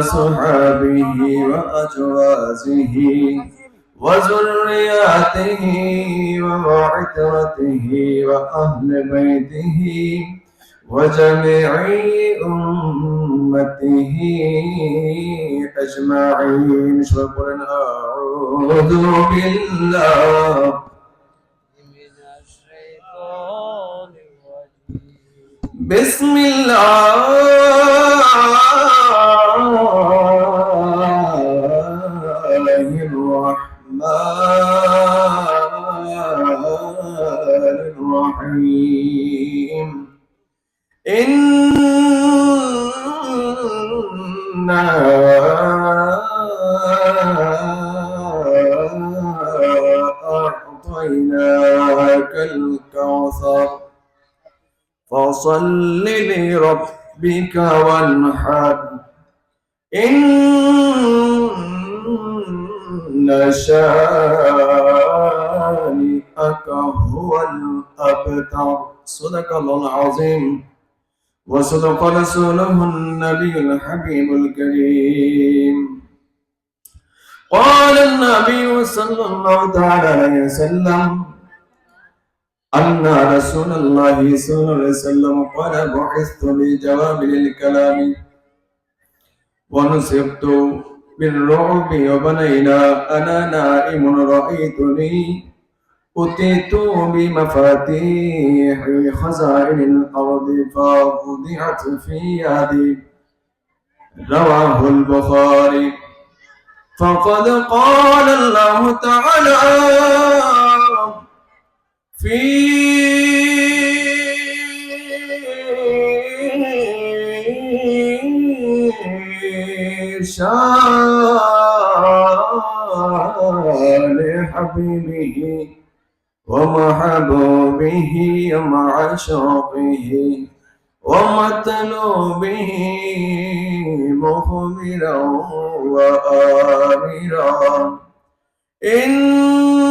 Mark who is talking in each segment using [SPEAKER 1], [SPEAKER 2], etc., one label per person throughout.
[SPEAKER 1] وصحابه وأجوازه وذرياته وعترته وأهل بيته وجميع أمته أجمعين شكرا أعوذ بالله
[SPEAKER 2] من الشيطان الرجيم
[SPEAKER 1] بسم الله لربك وانحر إن شانئك هو الأبتر. صدق الله العظيم. وصدق رسوله النبي الحبيب الكريم. قال النبي صلى الله تعالى عليه وسلم أن رسول الله صلى الله عليه وسلم قال بعثت بجواب الكلام ونصبت بالرعب وبنينا أنا نائم رأيتني أتيت بمفاتيح خزائن الأرض فوضعت في يدي رواه البخاري فقد قال الله تعالى في شان حبيبه ومحبوبه مع شوقه ومطلوبه مخبرا وآمرا إن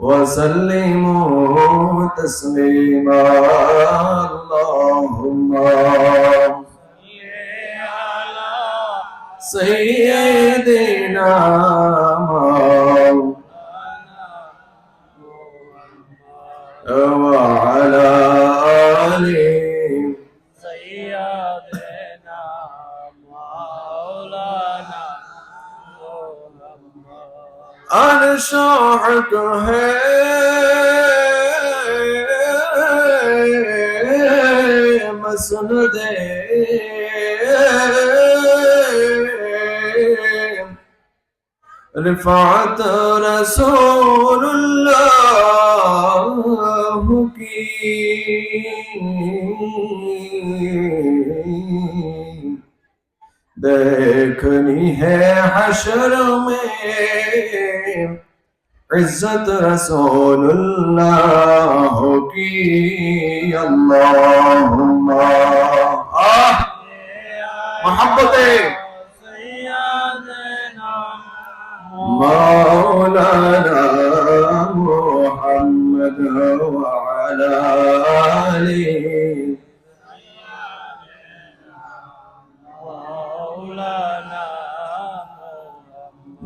[SPEAKER 1] وسلموا تسليما اللهم سيدنا अनशाहक है मसन दे रिफात रसूलुल्लाह की देखनी है हशर में इज्जत عزت رسول
[SPEAKER 2] اللہ
[SPEAKER 1] کی اللہم آہ محبت
[SPEAKER 2] مولانا محمد
[SPEAKER 1] وعلى آلہ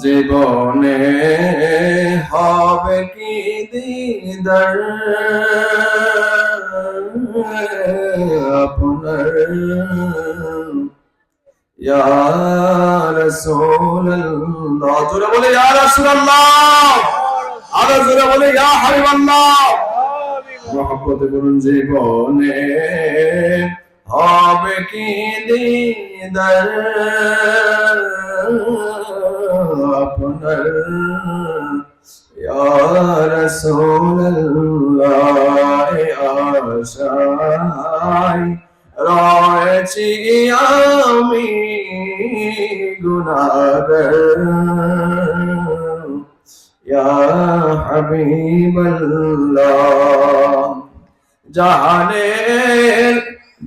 [SPEAKER 1] জীবনের আপনার ইয়া রাসূলুল্লাহ জোরে বলে ইয়া রাসূলুল্লাহ আরও জোরে বলে ইয়া হাবিবাল্লাহ মহব্বত করুন জীবনে হবে কি দিদার আপনার ইয়া রাসূলুল্লাহ আশায় রয়েছে রয়েছি আমি গুনাহগার ইয়া হাবিবাল্লাহ জাহানের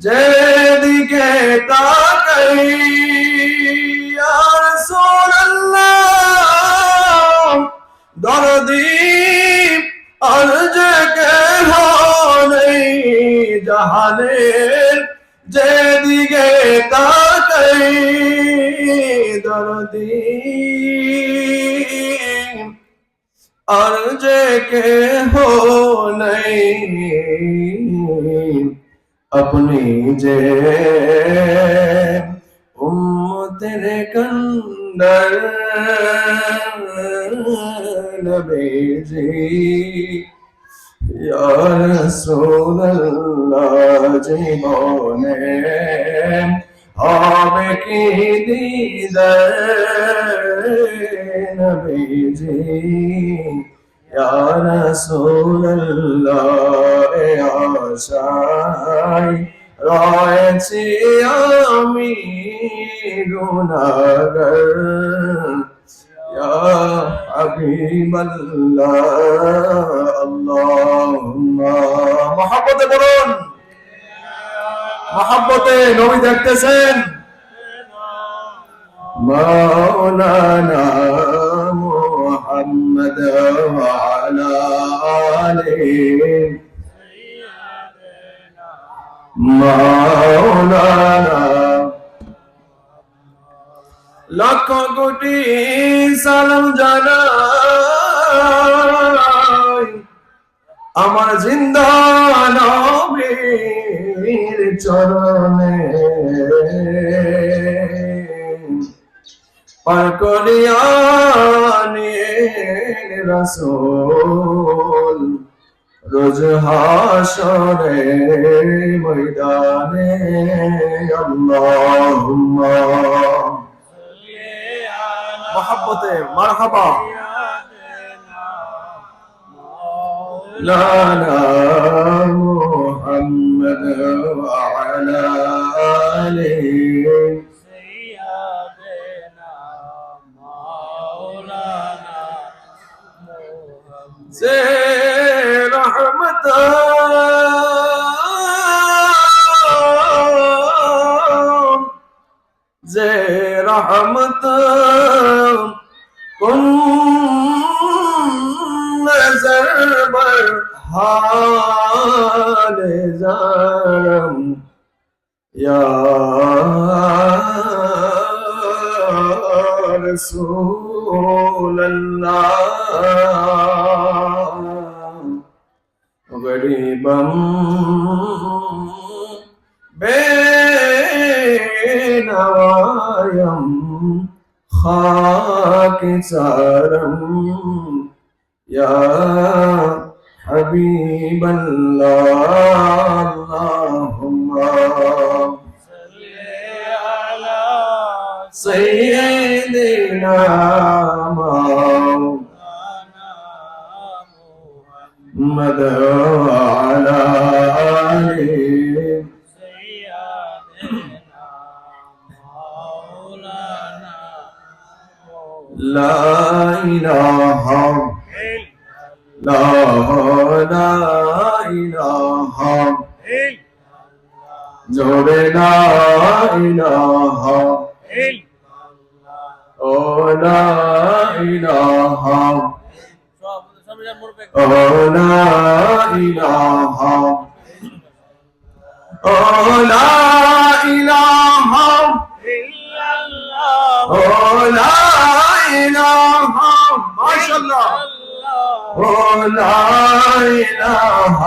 [SPEAKER 1] যেদিকে তাকাই জাহানের যেদিকে তাকাই দরদি আর যে কেহ নেই अपनी जे उम्मतेर कंदर नबीजी या রাসূলুল্লাহ জীবনে হবে কি এ আশায় রয়েছি আমি গুনাহগার ইয়া হাবিবাল্লাহ আল্লাহুম্মা মহব্বতে বলুন মহব্বতে নবী দেখতেছেন مولانا محمد وعلى آله مولانا লক্ষ কোটি সালাম জানাই আমার জিন্দা নবীর চরণে। পার করিয়া রাসূল রোজ হাসরে ময়দানে আল্লাহুম্মা। মহব্বতে মারহাবা। لنا محمد وعلى آله. سيدنا مولانا محمد. زي رحمته হালে জাম রসুল্লাহ গরিবম বেনওয়ায়ম খাকিসারম ইয়া حبيب الله اللهم سيدنا محمد وعلى آله لا إله لا لا إله জোরে লা ইলাহা ও লা ইলাহা ও লা ইলাহা ও লা ইলাহা ও লা لا إله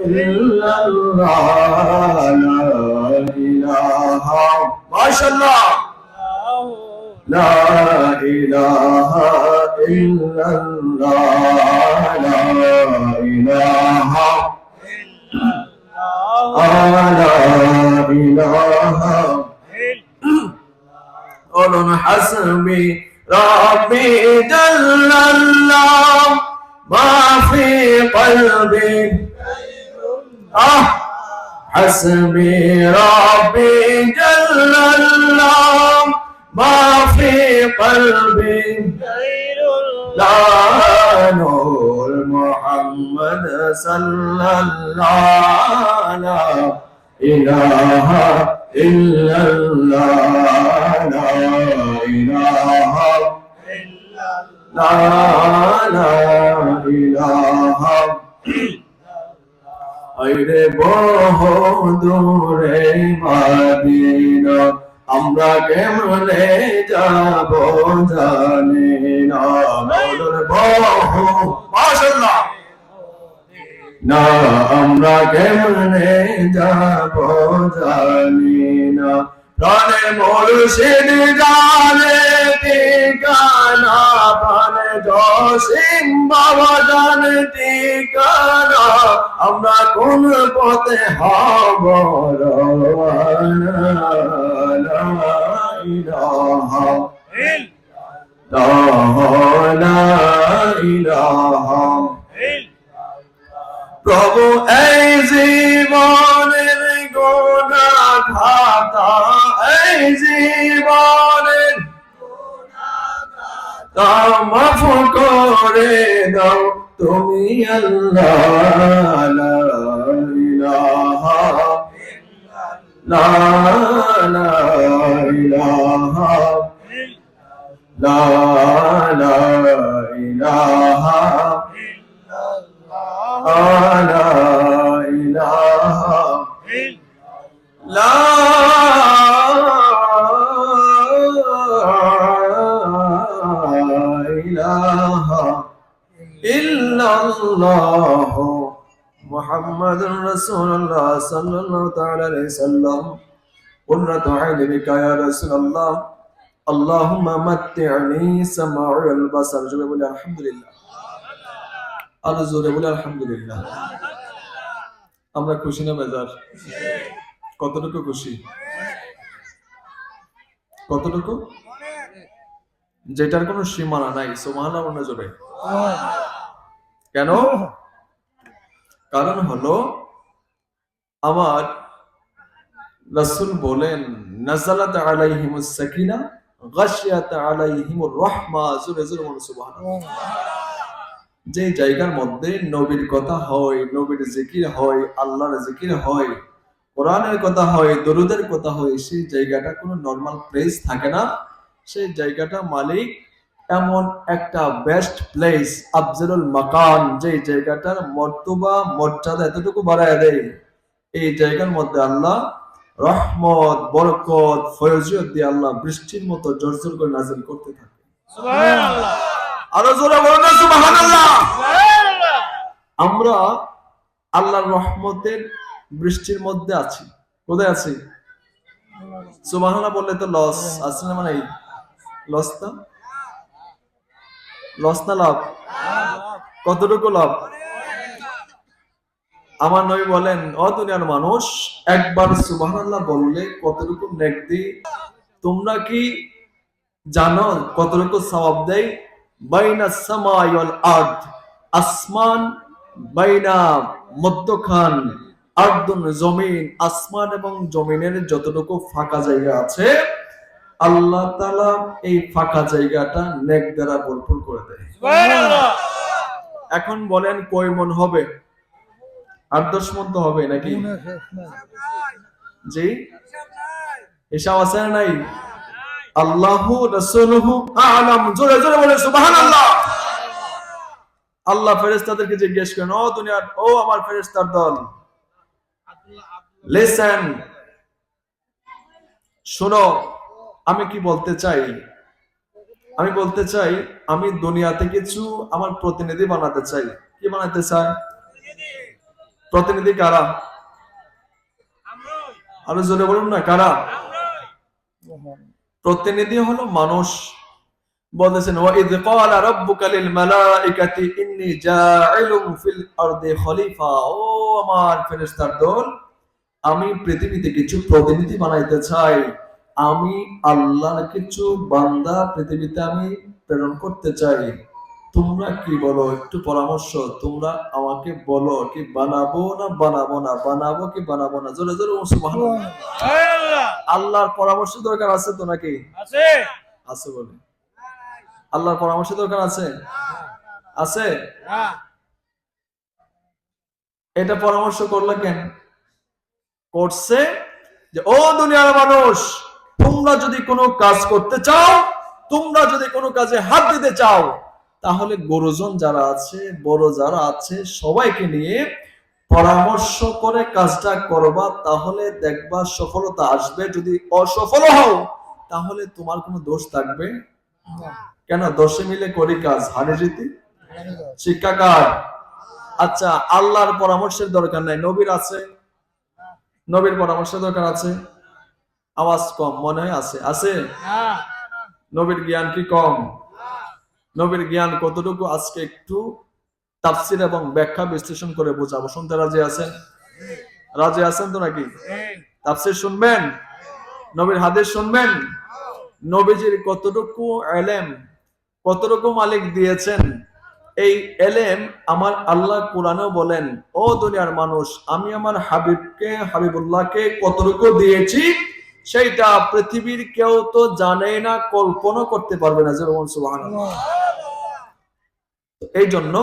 [SPEAKER 1] إلا الله لا إله ما شاء الله لا إله إلا الله لا إله لا إله قولوا حسبي ربي جل الله ما في قلبي آه حسبي ربي جل الله ما في قلبي لا نور محمد صلى الله لا إله إلا الله. আইরে বহু দূরে মাদিনা, আমরা কেমনে যাব জানি না। না, আমরা কেমনে যাব জানি না। প্রাণে মুর্শিদ জানে অসীম বাবা জান ঠিকানা আমরা কোন পথে হব প্রভু এই জীবনের গোনা খাতা এই তা মাফ করে দাও তুমি আল্লাহ ইলাহা লা ইলাহা লা ইলাহা الله محمد رسول الله صلى الله تعالى عليه وسلم قرة عين بك يا رسول الله اللهم متعني سماعي البصر جميع بولي الحمد لله আরো জোরে বলে আলহামদুলিল্লাহ আমরা খুশি না বেজার কতটুকু খুশি কতটুকু যেটার কোনো সীমানা নাই সোমানা মনে জোরে কেন? কারণ হলো, আমার রাসূল বলেন নাজালাত আলাইহিমুস সাকিনা, গাশিয়াত আলাইহিমুর রাহমা। জোরে জোরে বলুন, সুবহানাল্লাহ। যে জায়গার মধ্যে নবীর কথা হয়, নবীর জিকির হয়, আল্লাহর জিকির হয়, কোরআনের কথা হয়, দরুদের কথা হয়, সেই জায়গাটা কোনো নর্মাল প্লেস থাকে না। সেই জায়গাটা মালিক এমন একটা বেস্ট প্লেস আফজালুল মাকান যে জায়গাটার মর্তবা মর্যাদা এতটুকু বাড়ায় দেয়। এই জায়গার মধ্যে আল্লাহ রহমত বরকত ফয়জিয়ত দিয়ে আল্লাহ বৃষ্টির মতো জর্জর করে নাজিল করতে থাকে। আমরা আল্লাহর রহমতের বৃষ্টির মধ্যে আছি। কোথায় আছি? সুবাহ বললে তো লস আছে না মানে লস তা? লস না লাভ? কতটুকু লাভ? আমার নবী বলেন, অ দুনিয়ার মানুষ, একবার সুবহানাল্লাহ বললে কতটুকু নেক দিই তোমরা কি জানো কতটুকু সওয়াব দেয়? বাইনা সামাই ওয়াল আসমান বাইনা মধ্যখান, আর্দুন জমিন, আসমান এবং জমিনের যতটুকু ফাঁকা জায়গা আছে আল্লাহ তালা এই ফাঁকা জায়গাটা নেক দ্বারা ভরপুর করে দেয়। এখন বলেন কয় মন হবে? আট দশ মন তো হবে নাকি? জি? হিসাব আছে না নাই? আল্লাহু রাসূলুহু আলাম। জোরে জোরে বলে সুবহানাল্লাহ। আল্লাহ ফেরেশতাদেরকে জিজ্ঞেস করেন ও দুনিয়ার ও আমার ফেরেশতার দল লিসেন শোনো আমি কি বলতে চাই? আমি বলতে চাই, আমি দুনিয়াতে কিছু আমার প্রতিনিধি বানাতে চাই। কি বানাতে চাই প্রতিনিধি কারা? আরও জোরে বলুন না, কারা? প্রতিনিধি হলো মানুষ। বলেছেন ওয়াইদ ক্বালা রাব্বুকা লিল মালাইকাতি, ইন্নী জাইলুম ফিল আরদি খলিফা। ও আমার ফেরেশতার দল, আমি পৃথিবীতে কিছু প্রতিনিধি বানাইতে চাই। আমি আল্লাহর কিছু বান্দা পৃথিবীতে আমি প্রেরণ করতে চাই। তোমরা কি বলো? একটু পরামর্শ তোমরা আমাকে বলো কি বানাবো না বানাবো না? বানাবো কি বানাবো না? জোরে জোরে আল্লাহর পরামর্শ দরকার আছে তো নাকি?
[SPEAKER 2] আছে।
[SPEAKER 1] বলে। আল্লাহর পরামর্শ দরকার আছে? আছে? এটা পরামর্শ করলে কেন? করছে যে ও দুনিয়ার মানুষ তোমরা যদি কোনো কাজ করতে চাও তোমরা যদি কোনো কাজে হাত দিতে চাও তাহলে গুরুজন যারা আছে বড় যারা আছে সবাইকে নিয়ে পরামর্শ করে কাজটা করবা তাহলে দেখবা সফলতা আসবে। যদি অসফল হও তাহলে তোমার কোনো দোষ থাকবে কেন? দোষে মিলে করি কাজ। হারে জিতি শিক্ষা কার? আচ্ছা আল্লাহর পরামর্শের দরকার নাই। নবীর আছে? নবীর পরামর্শের দরকার আছে? আওয়াজ কম, মনে হয় আছে। আছে? নবীর জ্ঞান কি কম? নবীর জ্ঞান কতটুকু? আজকে একটু তাফসির এবং ব্যাখ্যা বিশ্লেষণ করে বোঝাবো। শুনতে রাজি আছেন? রাজি আছেন তো নাকি? তাফসির শুনবেন? নবীর হাদিস শুনবেন? নবীজির কতটুকু এলেম, কতটুকু মালিক দিয়েছেন? এই এলেম আমার আল্লাহ কোরআনেও বলেন, ও দুনিয়ার মানুষ, আমি আমার হাবিবকে, হাবিবুল্লাহকে কতটুকু দিয়েছি? সেইটা পৃথিবীর কেউ তো জানে না কল্পনা করতে পারবে না যেরকম সুবাহ এই জন্য